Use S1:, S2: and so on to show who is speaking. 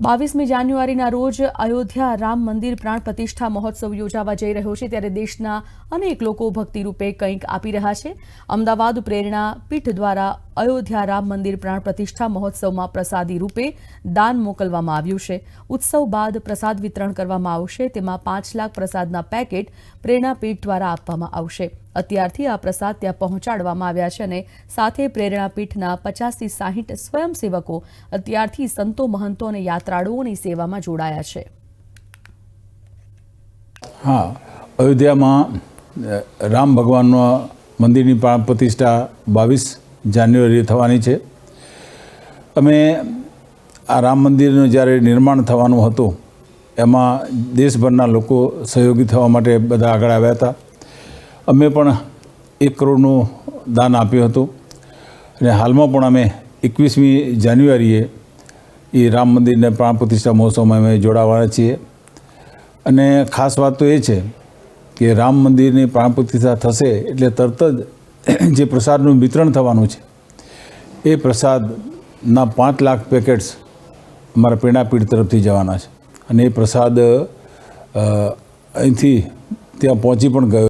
S1: બાવીસમી જાન્યુઆરીના રોજ અયોધ્યા રામ મંદિર પ્રાણ પ્રતિષ્ઠા મહોત્સવ યોજાવા જઈ રહ્યો છે, ત્યારે દેશના અનેક લોકો ભક્તિરૂપે કંઈક આપી રહ્યા છે. અમદાવાદ પ્રેરણા પીઠ દ્વારા અયોધ્યા રામ મંદિર પ્રાણ પ્રતિષ્ઠા મહોત્સવમાં પ્રસાદી રૂપે દાન મોકલવામાં આવ્યું છે. ઉત્સવ બાદ પ્રસાદ વિતરણ કરવામાં આવશે, તેમાં પાંચ લાખ પ્રસાદના પેકેટ પ્રેરણા પીઠ દ્વારા આપવામાં આવશે. અત્યારથી આ પ્રસાદ ત્યાં પહોંચાડવામાં આવ્યા છે અને સાથે પ્રેરણા પીઠના પચાસથી સાહીઠ સ્વયંસેવકો અત્યારથી સંતો, મહંતો અને યાત્રાળુઓની સેવામાં જોડાયા છે.
S2: હા, અયોધ્યામાં રામ ભગવાનનો મંદિરની પ્રતિષ્ઠા બાવીસ જાન્યુઆરીએ થવાની છે. અમે આ રામ મંદિરનું જ્યારે નિર્માણ થવાનું હતું, એમાં દેશભરના લોકો સહયોગી થવા માટે બધા આગળ આવ્યા હતા. અમે પણ એક કરોડનું દાન આપ્યું હતું. અને હાલમાં પણ અમે એકવીસમી જાન્યુઆરીએ એ રામ મંદિરને પ્રાણ પ્રતિષ્ઠા મહોત્સવમાં અમે જોડાવાના છીએ. અને ખાસ વાત તો એ છે કે રામ મંદિરની પ્રાણ પ્રતિષ્ઠા થશે એટલે તરત જ જે પ્રસાદનું વિતરણ થવાનું છે, એ પ્રસાદના પાંચ લાખ પેકેટ્સ અમારા પ્રેરણાપીઠ તરફથી જવાના છે. અને એ પ્રસાદ અહીંથી ત્યાં પહોંચી પણ ગયો.